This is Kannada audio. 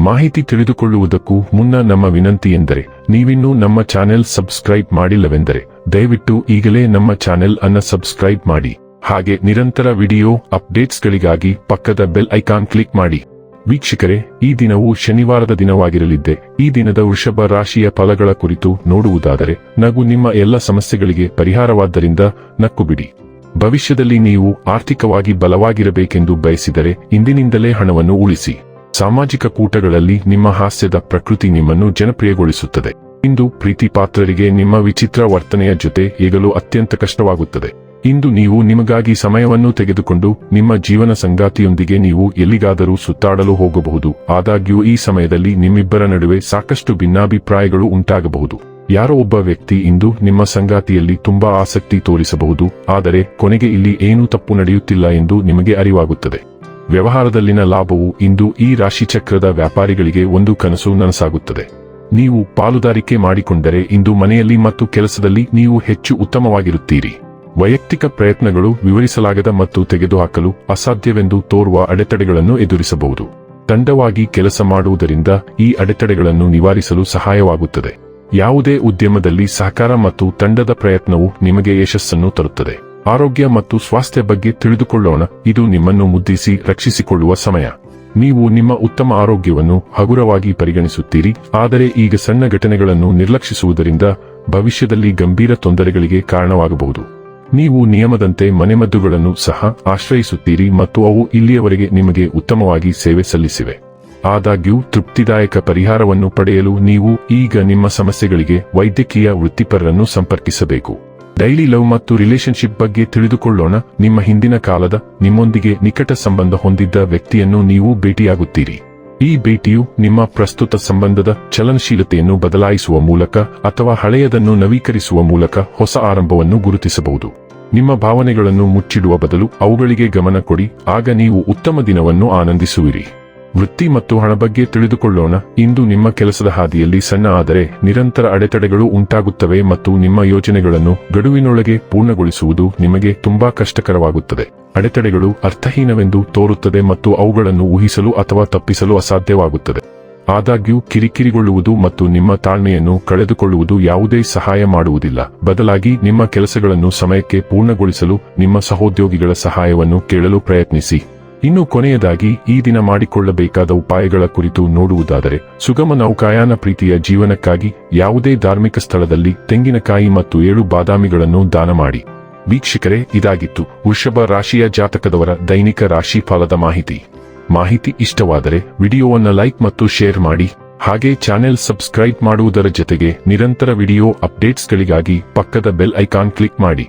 ಮಾಹಿತಿ ತಿಳಿದುಕೊಳ್ಳುವುದಕ್ಕೂ ಮುನ್ನ ನಮ್ಮ ವಿನಂತಿ ಎಂದರೆ, ನೀವಿನ್ನೂ ನಮ್ಮ ಚಾನೆಲ್ ಸಬ್ಸ್ಕ್ರೈಬ್ ಮಾಡಿಲ್ಲವೆಂದರೆ, ದಯವಿಟ್ಟು ಈಗಲೇ ನಮ್ಮ ಚಾನೆಲ್ ಅನ್ನ ಸಬ್ಸ್ಕ್ರೈಬ್ ಮಾಡಿ. ಹಾಗೆ ನಿರಂತರ ವಿಡಿಯೋ ಅಪ್ಡೇಟ್ಸ್ಗಳಿಗಾಗಿ ಪಕ್ಕದ ಬೆಲ್ ಐಕಾನ್ ಕ್ಲಿಕ್ ಮಾಡಿ. ವೀಕ್ಷಕರೇ, ಈ ದಿನವು ಶನಿವಾರದ ದಿನವಾಗಿರಲಿದ್ದೆ. ಈ ದಿನದ ವೃಷಭ ರಾಶಿಯ ಫಲಗಳ ಕುರಿತು ನೋಡುವುದಾದರೆ, ನಗು ನಿಮ್ಮ ಎಲ್ಲ ಸಮಸ್ಯೆಗಳಿಗೆ ಪರಿಹಾರವಾದ್ದರಿಂದ ನಕ್ಕು ಬಿಡಿ ಭವಿಷ್ಯದಲ್ಲಿ ನೀವು ಆರ್ಥಿಕವಾಗಿ ಬಲವಾಗಿರಬೇಕೆಂದು ಬಯಸಿದರೆ, ಇಂದಿನಿಂದಲೇ ಹಣವನ್ನು ಉಳಿಸಿ. ಸಾಮಾಜಿಕ ಕೂಟಗಳಲ್ಲಿ ನಿಮ್ಮ ಹಾಸ್ಯದ ಪ್ರಕೃತಿ ನಿಮ್ಮನ್ನು ಜನಪ್ರಿಯಗೊಳಿಸುತ್ತದೆ. ಇಂದು ಪ್ರೀತಿ ಪಾತ್ರರಿಗೆ ನಿಮ್ಮ ವಿಚಿತ್ರ ವರ್ತನೆಯ ಜೊತೆ ಈಗಲೂ ಅತ್ಯಂತ ಕಷ್ಟವಾಗುತ್ತದೆ. ಇಂದು ನೀವು ನಿಮಗಾಗಿ ಸಮಯವನ್ನು ತೆಗೆದುಕೊಂಡು ನಿಮ್ಮ ಜೀವನ ಸಂಗಾತಿಯೊಂದಿಗೆ ನೀವು ಎಲ್ಲಿಗಾದರೂ ಸುತ್ತಾಡಲು ಹೋಗಬಹುದು. ಆದಾಗ್ಯೂ ಈ ಸಮಯದಲ್ಲಿ ನಿಮ್ಮಿಬ್ಬರ ನಡುವೆ ಸಾಕಷ್ಟು ಭಿನ್ನಾಭಿಪ್ರಾಯಗಳು ಉಂಟಾಗಬಹುದು. ಯಾರೋ ಒಬ್ಬ ವ್ಯಕ್ತಿ ಇಂದು ನಿಮ್ಮ ಸಂಗಾತಿಯಲ್ಲಿ ತುಂಬಾ ಆಸಕ್ತಿ ತೋರಿಸಬಹುದು. ಆದರೆ ಕೊನೆಗೆ ಇಲ್ಲಿ ಏನೂ ತಪ್ಪು ನಡೆಯುತ್ತಿಲ್ಲ ಎಂದು ನಿಮಗೆ ಅರಿವಾಗುತ್ತದೆ. ವ್ಯವಹಾರದಲ್ಲಿನ ಲಾಭವು ಇಂದು ಈ ರಾಶಿಚಕ್ರದ ವ್ಯಾಪಾರಿಗಳಿಗೆ ಒಂದು ಕನಸು ನನಸಾಗುತ್ತದೆ. ನೀವು ಪಾಲುದಾರಿಕೆ ಮಾಡಿಕೊಂಡರೆ ಇಂದು ಮನೆಯಲ್ಲಿ ಮತ್ತು ಕೆಲಸದಲ್ಲಿ ನೀವು ಹೆಚ್ಚು ಉತ್ತಮವಾಗಿರುತ್ತೀರಿ. ವೈಯಕ್ತಿಕ ಪ್ರಯತ್ನಗಳು ವಿವರಿಸಲಾಗದ ಮತ್ತು ತೆಗೆದುಹಾಕಲು ಅಸಾಧ್ಯವೆಂದು ತೋರುವ ಅಡೆತಡೆಗಳನ್ನು ಎದುರಿಸಬಹುದು. ತಂಡವಾಗಿ ಕೆಲಸ ಮಾಡುವುದರಿಂದ ಈ ಅಡೆತಡೆಗಳನ್ನು ನಿವಾರಿಸಲು ಸಹಾಯವಾಗುತ್ತದೆ. ಯಾವುದೇ ಉದ್ಯಮದಲ್ಲಿ ಸಹಕಾರ ಮತ್ತು ತಂಡದ ಪ್ರಯತ್ನವು ನಿಮಗೆ ಯಶಸ್ಸನ್ನು ತರುತ್ತದೆ. ಆರೋಗ್ಯ ಮತ್ತು ಸ್ವಾಸ್ಥ್ಯ ಬಗ್ಗೆ ತಿಳಿದುಕೊಳ್ಳೋಣ. ಇದು ನಿಮ್ಮನ್ನು ಮುದ್ದಿಸಿ, ರಕ್ಷಿಸಿಕೊಳ್ಳುವ ಸಮಯ. ನೀವು ನಿಮ್ಮ ಉತ್ತಮ ಆರೋಗ್ಯವನ್ನು ಹಗುರವಾಗಿ ಪರಿಗಣಿಸುತ್ತೀರಿ. ಆದರೆ ಈಗ ಸಣ್ಣ ಘಟನೆಗಳನ್ನು ನಿರ್ಲಕ್ಷಿಸುವುದರಿಂದ ಭವಿಷ್ಯದಲ್ಲಿ ಗಂಭೀರ ತೊಂದರೆಗಳಿಗೆ ಕಾರಣವಾಗಬಹುದು. ನೀವು ನಿಯಮದಂತೆ ಮನೆಮದ್ದುಗಳನ್ನು ಸಹ ಆಶ್ರಯಿಸುತ್ತೀರಿ ಮತ್ತು ಅವು ಇಲ್ಲಿಯವರೆಗೆ ನಿಮಗೆ ಉತ್ತಮವಾಗಿ ಸೇವೆ ಸಲ್ಲಿಸಿವೆ. ಆದಾಗ್ಯೂ, ತೃಪ್ತಿದಾಯಕ ಪರಿಹಾರವನ್ನು ಪಡೆಯಲು ನೀವು ಈಗ ನಿಮ್ಮ ಸಮಸ್ಯೆಗಳಿಗೆ ವೈದ್ಯಕೀಯ ವೃತ್ತಿಪರರನ್ನು ಸಂಪರ್ಕಿಸಬೇಕು. ಡೈಲಿ ಲವ್ ಮತ್ತು ರಿಲೇಶನ್ಶಿಪ್ ಬಗ್ಗೆ ತಿಳಿದುಕೊಳ್ಳೋಣ. ನಿಮ್ಮ ಹಿಂದಿನ ಕಾಲದ, ನಿಮ್ಮೊಂದಿಗೆ ನಿಕಟ ಸಂಬಂಧ ಹೊಂದಿದ್ದ ವ್ಯಕ್ತಿಯನ್ನು ನೀವು ಭೇಟಿಯಾಗುತ್ತೀರಿ. ಈ ಭೇಟಿಯು ನಿಮ್ಮ ಪ್ರಸ್ತುತ ಸಂಬಂಧದ ಚಲನಶೀಲತೆಯನ್ನು ಬದಲಾಯಿಸುವ ಮೂಲಕ ಅಥವಾ ಹಳೆಯದನ್ನು ನವೀಕರಿಸುವ ಮೂಲಕ ಹೊಸ ಆರಂಭವನ್ನು ಗುರುತಿಸಬಹುದು. ನಿಮ್ಮ ಭಾವನೆಗಳನ್ನು ಮುಚ್ಚಿಡುವ ಬದಲು ಅವುಗಳಿಗೆ ಗಮನ ಕೊಡಿ. ಆಗ ನೀವು ಉತ್ತಮ ದಿನವನ್ನು ಆನಂದಿಸುವಿರಿ. ವೃತ್ತಿ ಮತ್ತು ಹಣ ಬಗ್ಗೆ ತಿಳಿದುಕೊಳ್ಳೋಣ. ಇಂದು ನಿಮ್ಮ ಕೆಲಸದ ಹಾದಿಯಲ್ಲಿ ಸಣ್ಣ ಆದರೆ ನಿರಂತರ ಅಡೆತಡೆಗಳು ಉಂಟಾಗುತ್ತವೆ ಮತ್ತು ನಿಮ್ಮ ಯೋಜನೆಗಳನ್ನು ಗಡುವಿನೊಳಗೆ ಪೂರ್ಣಗೊಳಿಸುವುದು ನಿಮಗೆ ತುಂಬಾ ಕಷ್ಟಕರವಾಗುತ್ತದೆ. ಅಡೆತಡೆಗಳು ಅರ್ಥಹೀನವೆಂದು ತೋರುತ್ತದೆ ಮತ್ತು ಅವುಗಳನ್ನು ಊಹಿಸಲು ಅಥವಾ ತಪ್ಪಿಸಲು ಅಸಾಧ್ಯವಾಗುತ್ತದೆ. ಆದಾಗ್ಯೂ ಕಿರಿಕಿರಿಗೊಳ್ಳುವುದು ಮತ್ತು ನಿಮ್ಮ ತಾಳ್ಮೆಯನ್ನು ಕಳೆದುಕೊಳ್ಳುವುದು ಯಾವುದೇ ಸಹಾಯ ಮಾಡುವುದಿಲ್ಲ. ಬದಲಾಗಿ ನಿಮ್ಮ ಕೆಲಸಗಳನ್ನು ಸಮಯಕ್ಕೆ ಪೂರ್ಣಗೊಳಿಸಲು ನಿಮ್ಮ ಸಹೋದ್ಯೋಗಿಗಳ ಸಹಾಯವನ್ನು ಕೇಳಲು ಪ್ರಯತ್ನಿಸಿ. ಇನ್ನು ಕೊನೆಯದಾಗಿ ಈ ದಿನ ಮಾಡಿಕೊಳ್ಳಬೇಕಾದ ಉಪಾಯಗಳ ಕುರಿತು ನೋಡುವುದಾದರೆ, ಸುಗಮ ನೌಕಾಯಾನ ಪ್ರೀತಿಯ ಜೀವನಕ್ಕಾಗಿ ಯಾವುದೇ ಧಾರ್ಮಿಕ ಸ್ಥಳದಲ್ಲಿ ತೆಂಗಿನಕಾಯಿ ಮತ್ತು ಏಳು ಬಾದಾಮಿಗಳನ್ನು ದಾನ ಮಾಡಿ. ವೀಕ್ಷಕರೇ, ಇದಾಗಿತ್ತು ವೃಷಭ ರಾಶಿಯ ಜಾತಕದವರ ದೈನಿಕ ರಾಶಿ ಫಲದ ಮಾಹಿತಿ. ಮಾಹಿತಿ ಇಷ್ಟವಾದರೆ ವಿಡಿಯೋವನ್ನು ಲೈಕ್ ಮತ್ತು ಶೇರ್ ಮಾಡಿ, ಹಾಗೆ ಚಾನೆಲ್ ಸಬ್ಸ್ಕ್ರೈಬ್ ಮಾಡುವುದರ ಜೊತೆಗೆ ನಿರಂತರ ವಿಡಿಯೋ ಅಪ್ಡೇಟ್ಸ್ಗಳಿಗಾಗಿ ಪಕ್ಕದ ಬೆಲ್ ಐಕಾನ್ ಕ್ಲಿಕ್ ಮಾಡಿ.